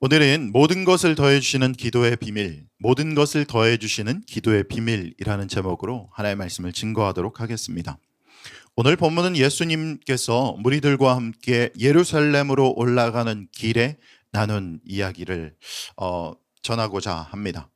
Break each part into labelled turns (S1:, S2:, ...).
S1: 오늘은 모든 것을 더해 주시는 기도의 비밀, 모든 것을 더해 주시는 기도의 비밀이라는 제목으로 하나의 말씀을 증거하도록 하겠습니다. 오늘 본문은 예수님께서 무리들과 함께 예루살렘으로 올라가는 길에 나눈 이야기를 어, 전하고자 합니다.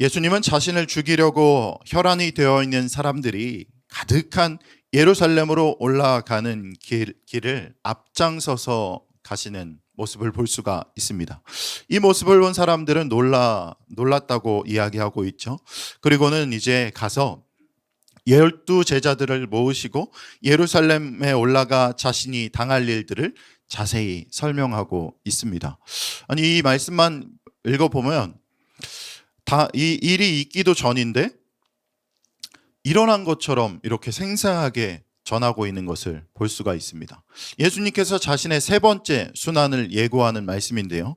S1: 예수님은 자신을 죽이려고 혈안이 되어 있는 사람들이 가득한 예루살렘으로 올라가는 길, 길을 앞장서서 가시는 모습을 볼 수가 있습니다. 이 모습을 본 사람들은 놀라 놀랐다고 이야기하고 있죠. 그리고는 이제 가서 열두 제자들을 모으시고 예루살렘에 올라가 자신이 당할 일들을 자세히 설명하고 있습니다. 아니 이 말씀만 읽어보면 다 이 일이 있기도 전인데 일어난 것처럼 이렇게 생생하게 전하고 있는 것을 볼 수가 있습니다. 예수님께서 자신의 세 번째 순환을 예고하는 말씀인데요.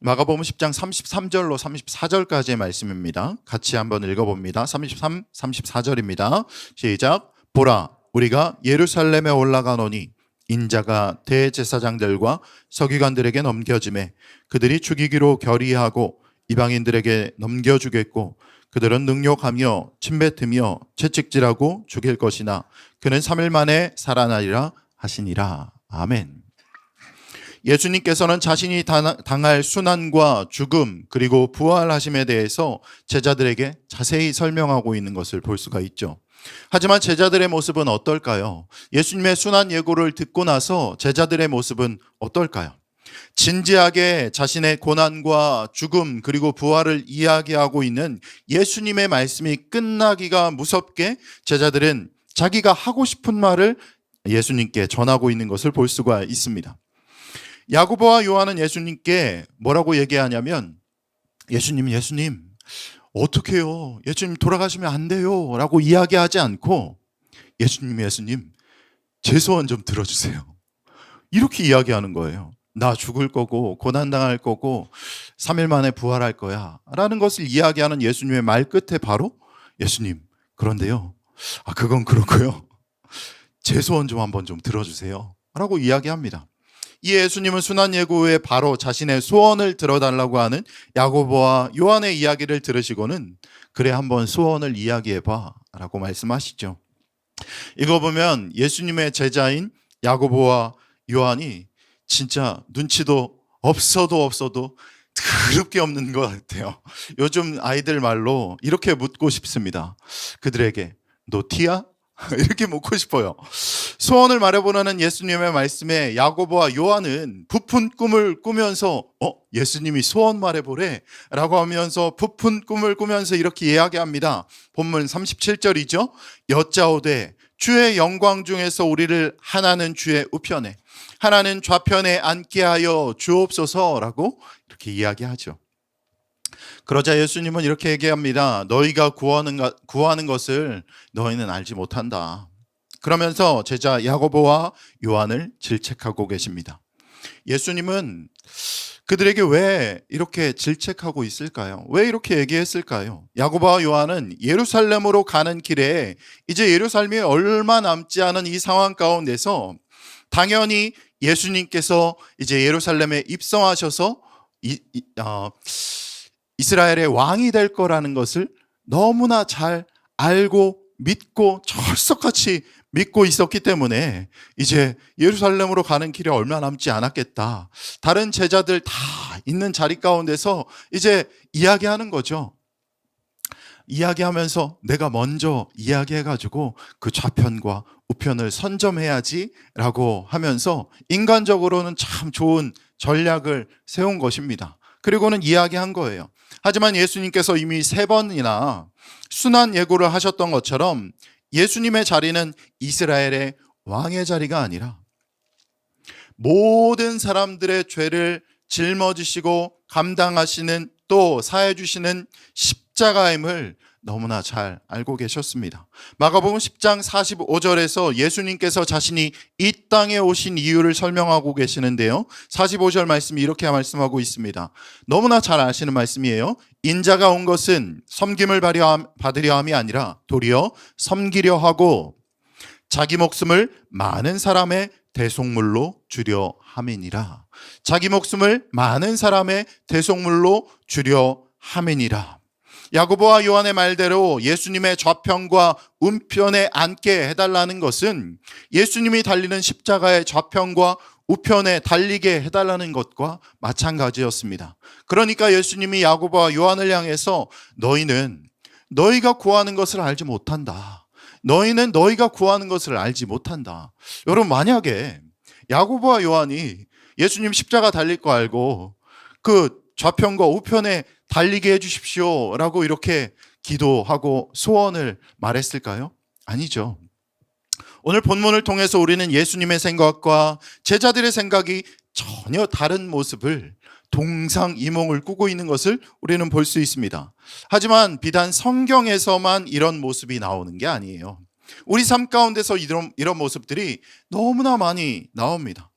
S1: 마가복음 10장 33절로 34절까지의 말씀입니다. 같이 한번 읽어봅니다. 33, 34절입니다. 시작. 보라, 우리가 예루살렘에 올라가노니 인자가 대제사장들과 서기관들에게 넘겨짐에 그들이 죽이기로 결의하고 이방인들에게 넘겨주겠고 그들은 능욕하며 침뱉으며 채찍질하고 죽일 것이나 그는 3일 만에 살아나리라 하시니라. 아멘. 예수님께서는 자신이 당- 당할 순환과 죽음 그리고 부활하심에 대해서 제자들에게 자세히 설명하고 있는 것을 볼 수가 있죠. 하지만 제자들의 모습은 어떨까요? 예수님의 순환 예고를 듣고 나서 제자들의 모습은 어떨까요? 진지하게 자신의 고난과 죽음 그리고 부활을 이야기하고 있는 예수님의 말씀이 끝나기가 무섭게 제자들은 자기가 하고 싶은 말을 예수님께 전하고 있는 것을 볼 수가 있습니다. 야고보와 요한은 예수님께 뭐라고 얘기하냐면 예수님 예수님 어떡해요? 예수님 돌아가시면 안 돼요. 라고 이야기하지 않고 예수님 예수님 제 소원 좀 들어주세요. 이렇게 이야기하는 거예요. 나 죽을 거고 고난당할 거고 3일 만에 부활할 거야. 라는 것을 이야기하는 예수님의 말 끝에 바로 예수님 그런데요. 아 그건 그렇고요. 제 소원 좀 한번 좀 들어주세요. 라고 이야기합니다. 이 예수님은 순환 예고에 바로 자신의 소원을 들어달라고 하는 야고보와 요한의 이야기를 들으시고는 그래 한번 소원을 이야기해봐 라고 말씀하시죠. 이거 보면 예수님의 제자인 야고보와 요한이 진짜 눈치도 없어도 없어도 더럽게 없는 것 같아요. 요즘 아이들 말로 이렇게 묻고 싶습니다. 그들에게 너 티야? 이렇게 묻고 싶어요. 소원을 말해보라는 예수님의 말씀에 야고보와 요한은 부푼 꿈을 꾸면서 어 예수님이 소원 말해보래 라고 하면서 부푼 꿈을 꾸면서 이렇게 이야기합니다. 본문 37절이죠. 여짜오되 주의 영광 중에서 우리를 하나는 주의 우편에 하나는 좌편에 앉게 하여 주옵소서라고 이렇게 이야기하죠. 그러자 예수님은 이렇게 얘기합니다. 너희가 구하는, 것- 구하는 것을 너희는 알지 못한다. 그러면서 제자 야고보와 요한을 질책하고 계십니다. 예수님은 그들에게 왜 이렇게 질책하고 있을까요? 왜 이렇게 얘기했을까요? 야고보와 요한은 예루살렘으로 가는 길에 이제 예루살렘이 얼마 남지 않은 이 상황 가운데서 당연히 예수님께서 이제 예루살렘에 입성하셔서 이, 이, 어, 이스라엘의 왕이 될 거라는 것을 너무나 잘 알고 믿고 철석같이 믿고 있었기 때문에 이제 예루살렘으로 가는 길에 얼마 남지 않았겠다. 다른 제자들 다 있는 자리 가운데서 이제 이야기하는 거죠. 이야기하면서 내가 먼저 이야기해가지고 그 좌편과 우편을 선점해야지라고 하면서 인간적으로는 참 좋은 전략을 세운 것입니다. 그리고는 이야기한 거예요. 하지만 예수님께서 이미 세 번이나 순환 예고를 하셨던 것처럼 예수님의 자리는 이스라엘의 왕의 자리가 아니라 모든 사람들의 죄를 짊어지시고 감당하시는 또 사해 주시는 십 자가임을 너무나 잘 알고 계셨습니다. 마가복음 10장 45절에서 예수님께서 자신이 이 땅에 오신 이유를 설명하고 계시는데요. 45절 말씀이 이렇게 말씀하고 있습니다. 너무나 잘 아시는 말씀이에요. 인자가 온 것은 섬김을 받으려 함이 아니라 도리어 섬기려 하고 자기 목숨을 많은 사람의 대속물로 주려 함이니라. 자기 목숨을 많은 사람의 대속물로 주려 함이니라. 야고보와 요한의 말대로 예수님의 좌편과 우편에 앉게 해달라는 것은 예수님이 달리는 십자가의 좌편과 우편에 달리게 해달라는 것과 마찬가지였습니다. 그러니까 예수님이 야고보와 요한을 향해서 너희는 너희가 구하는 것을 알지 못한다. 너희는 너희가 구하는 것을 알지 못한다. 여러분 만약에 야고보와 요한이 예수님 십자가 달릴 거 알고 그 좌편과 우편에 달리게 해 주십시오 라고 이렇게 기도하고 소원을 말했을까요? 아니죠. 오늘 본문을 통해서 우리는 예수님의 생각과 제자들의 생각이 전혀 다른 모습을 동상이몽을 꾸고 있는 것을 우리는 볼 수 있습니다. 하지만 비단 성경에서만 이런 모습이 나오는 게 아니에요. 우리 삶 가운데서 이런, 이런 모습들이 너무나 많이 나옵니다.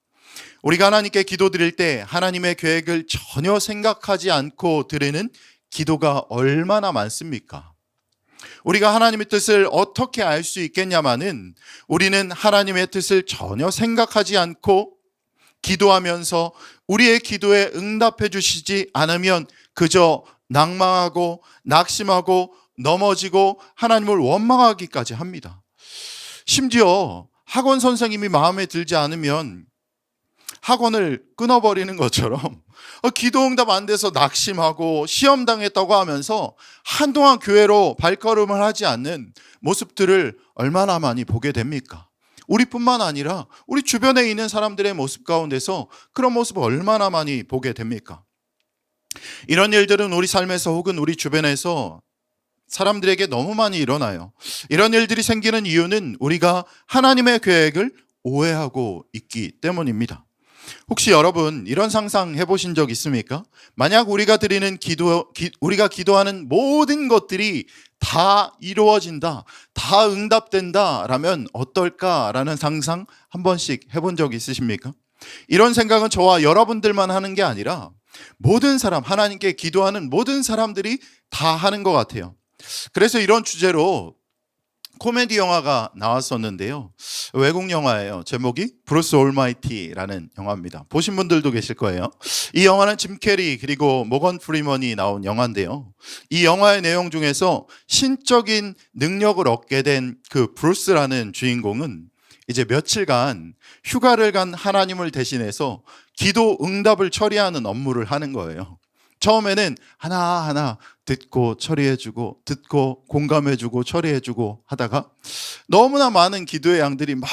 S1: 우리가 하나님께 기도 드릴 때 하나님의 계획을 전혀 생각하지 않고 드리는 기도가 얼마나 많습니까? 우리가 하나님의 뜻을 어떻게 알 수 있겠냐마는 우리는 하나님의 뜻을 전혀 생각하지 않고 기도하면서 우리의 기도에 응답해 주시지 않으면 그저 낭망하고 낙심하고 넘어지고 하나님을 원망하기까지 합니다. 심지어 학원 선생님이 마음에 들지 않으면 학원을 끊어버리는 것처럼 어, 기도 응답 안 돼서 낙심하고 시험 당했다고 하면서 한동안 교회로 발걸음을 하지 않는 모습들을 얼마나 많이 보게 됩니까? 우리뿐만 아니라 우리 주변에 있는 사람들의 모습 가운데서 그런 모습을 얼마나 많이 보게 됩니까? 이런 일들은 우리 삶에서 혹은 우리 주변에서 사람들에게 너무 많이 일어나요. 이런 일들이 생기는 이유는 우리가 하나님의 계획을 오해하고 있기 때문입니다. 혹시 여러분 이런 상상 해보신 적 있습니까? 만약 우리가 드리는 기도, 기, 우리가 기도하는 모든 것들이 다 이루어진다, 다 응답된다, 라면 어떨까라는 상상 한 번씩 해본 적 있으십니까? 이런 생각은 저와 여러분들만 하는 게 아니라 모든 사람, 하나님께 기도하는 모든 사람들이 다 하는 것 같아요. 그래서 이런 주제로 코미디 영화가 나왔었는데요. 외국 영화예요. 제목이 브루스 올마이티라는 영화입니다. 보신 분들도 계실 거예요. 이 영화는 짐 캐리 그리고 모건 프리먼이 나온 영화인데요. 이 영화의 내용 중에서 신적인 능력을 얻게 된 그 브루스라는 주인공은 이제 며칠간 휴가를 간 하나님을 대신해서 기도 응답을 처리하는 업무를 하는 거예요. 처음에는 하나하나 듣고 처리해주고 듣고 공감해주고 처리해주고 하다가 너무나 많은 기도의 양들이 막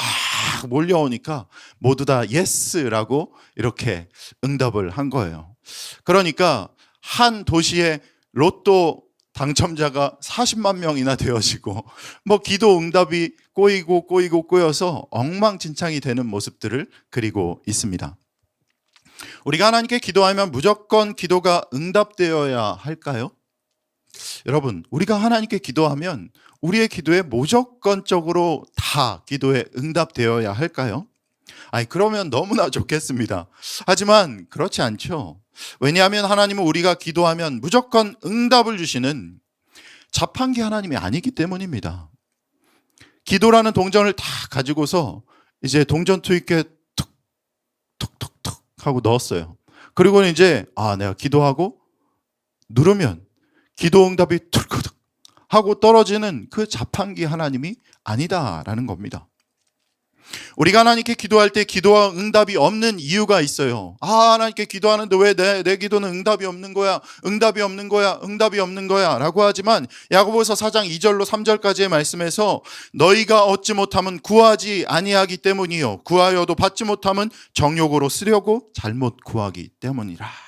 S1: 몰려오니까 모두 다 예스라고 이렇게 응답을 한 거예요. 그러니까 한 도시에 로또 당첨자가 40만 명이나 되어지고 뭐 기도 응답이 꼬이고 꼬이고 꼬여서 엉망진창이 되는 모습들을 그리고 있습니다. 우리가 하나님께 기도하면 무조건 기도가 응답되어야 할까요? 여러분, 우리가 하나님께 기도하면 우리의 기도에 무조건적으로 다 기도에 응답되어야 할까요? 아니, 그러면 너무나 좋겠습니다. 하지만 그렇지 않죠. 왜냐하면 하나님은 우리가 기도하면 무조건 응답을 주시는 자판기 하나님이 아니기 때문입니다. 기도라는 동전을 다 가지고서 이제 동전 투입기에 툭 툭 툭 툭 하고 넣었어요. 그리고는 이제 아 내가 기도하고 누르면 기도 응답이 툴크득 하고 떨어지는 그 자판기 하나님이 아니다라는 겁니다. 우리가 하나님께 기도할 때 기도와 응답이 없는 이유가 있어요. 아, 하나님께 기도하는데 왜 내 내 기도는 응답이 없는 거야? 응답이 없는 거야? 응답이 없는 거야? 라고 하지만 야고보서 4장 2절로 3절까지의 말씀에서 너희가 얻지 못하면 구하지 아니하기 때문이요 구하여도 받지 못하면 정욕으로 쓰려고 잘못 구하기 때문이라.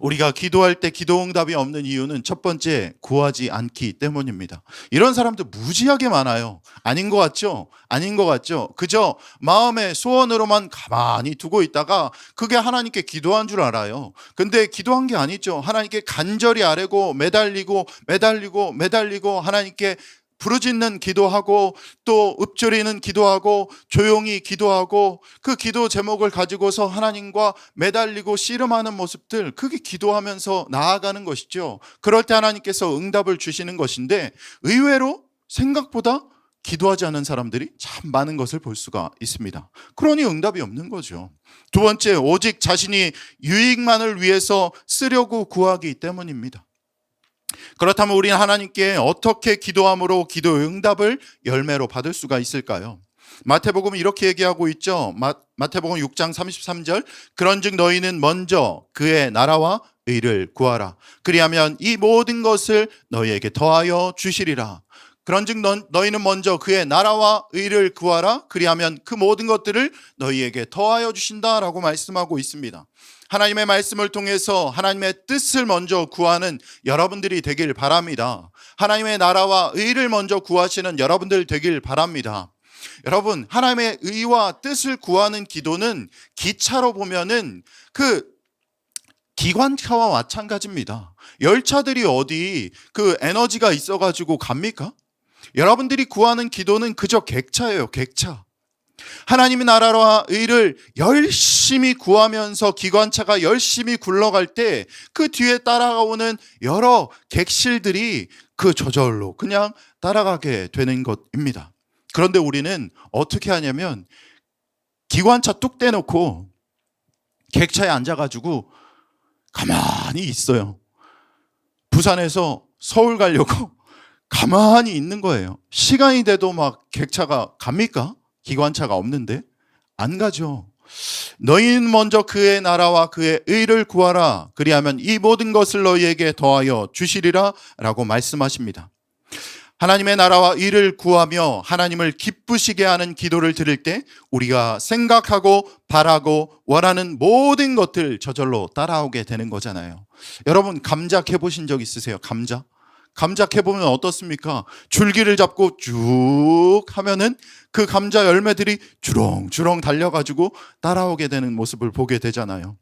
S1: 우리가 기도할 때 기도 응답이 없는 이유는 첫 번째 구하지 않기 때문입니다. 이런 사람들 무지하게 많아요. 아닌 것 같죠? 아닌 것 같죠? 그저 마음의 소원으로만 가만히 두고 있다가 그게 하나님께 기도한 줄 알아요. 근데 기도한 게 아니죠. 하나님께 간절히 아뢰고 매달리고 매달리고 매달리고 하나님께 부르짖는 기도하고 또 읊조리는 기도하고 조용히 기도하고 그 기도 제목을 가지고서 하나님과 매달리고 씨름하는 모습들 그게 기도하면서 나아가는 것이죠. 그럴 때 하나님께서 응답을 주시는 것인데 의외로 생각보다 기도하지 않는 사람들이 참 많은 것을 볼 수가 있습니다. 그러니 응답이 없는 거죠. 두 번째, 오직 자신이 유익만을 위해서 쓰려고 구하기 때문입니다. 그렇다면 우리는 하나님께 어떻게 기도함으로 기도 응답을 열매로 받을 수가 있을까요? 마태복음 이렇게 얘기하고 있죠. 마, 마태복음 6장 33절 그런즉 너희는 먼저 그의 나라와 의를 구하라. 그리하면 이 모든 것을 너희에게 더하여 주시리라. 그런즉 너, 너희는 먼저 그의 나라와 의를 구하라. 그리하면 그 모든 것들을 너희에게 더하여 주신다라고 말씀하고 있습니다. 하나님의 말씀을 통해서 하나님의 뜻을 먼저 구하는 여러분들이 되길 바랍니다. 하나님의 나라와 의를 먼저 구하시는 여러분들 되길 바랍니다. 여러분, 하나님의 의와 뜻을 구하는 기도는 기차로 보면은 그 기관차와 마찬가지입니다. 열차들이 어디 그 에너지가 있어가지고 갑니까? 여러분들이 구하는 기도는 그저 객차예요, 객차. 하나님의 나라와 의를 열심히 구하면서 기관차가 열심히 굴러갈 때 그 뒤에 따라오는 여러 객실들이 그 저절로 그냥 따라가게 되는 것입니다. 그런데 우리는 어떻게 하냐면 기관차 뚝 떼놓고 객차에 앉아가지고 가만히 있어요. 부산에서 서울 가려고 가만히 있는 거예요. 시간이 돼도 막 객차가 갑니까? 기관차가 없는데? 안 가죠. 너희는 먼저 그의 나라와 그의 의를 구하라. 그리하면 이 모든 것을 너희에게 더하여 주시리라. 라고 말씀하십니다. 하나님의 나라와 의를 구하며 하나님을 기쁘시게 하는 기도를 드릴 때 우리가 생각하고 바라고 원하는 모든 것들 저절로 따라오게 되는 거잖아요. 여러분 감작 해 보신 적 있으세요? 감작? 감작 해 보면 어떻습니까? 줄기를 잡고 쭉 하면은 그 감자 열매들이 주렁주렁 달려가지고 따라오게 되는 모습을 보게 되잖아요.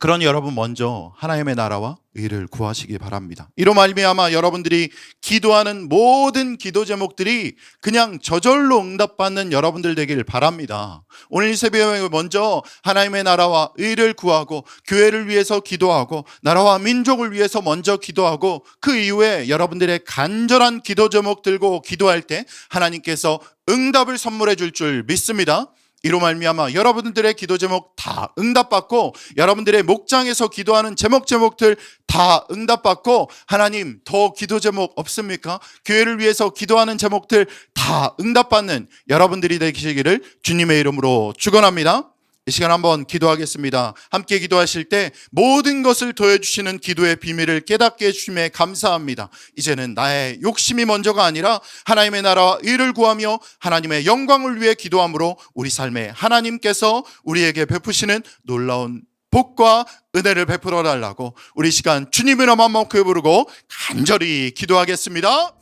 S1: 그러니 여러분 먼저 하나님의 나라와 의를 구하시기 바랍니다. 이로 말미암아 여러분들이 기도하는 모든 기도 제목들이 그냥 저절로 응답받는 여러분들 되길 바랍니다. 오늘 이 새벽에 먼저 하나님의 나라와 의를 구하고 교회를 위해서 기도하고 나라와 민족을 위해서 먼저 기도하고 그 이후에 여러분들의 간절한 기도 제목 들고 기도할 때 하나님께서 응답을 선물해 줄줄 믿습니다. 이로 말미암아 여러분들의 기도 제목 다 응답받고 여러분들의 목장에서 기도하는 제목 제목들 다 응답받고 하나님 더 기도 제목 없습니까? 교회를 위해서 기도하는 제목들 다 응답받는 여러분들이 되시기를 주님의 이름으로 축원합니다. 이 시간 한번 기도하겠습니다. 함께 기도하실 때 모든 것을 더해주시는 기도의 비밀을 깨닫게 해주심에 감사합니다. 이제는 나의 욕심이 먼저가 아니라 하나님의 나라와 의를 구하며 하나님의 영광을 위해 기도함으로 우리 삶에 하나님께서 우리에게 베푸시는 놀라운 복과 은혜를 베풀어 달라고 우리 시간 주님의 이름 한번 부르고 간절히 기도하겠습니다.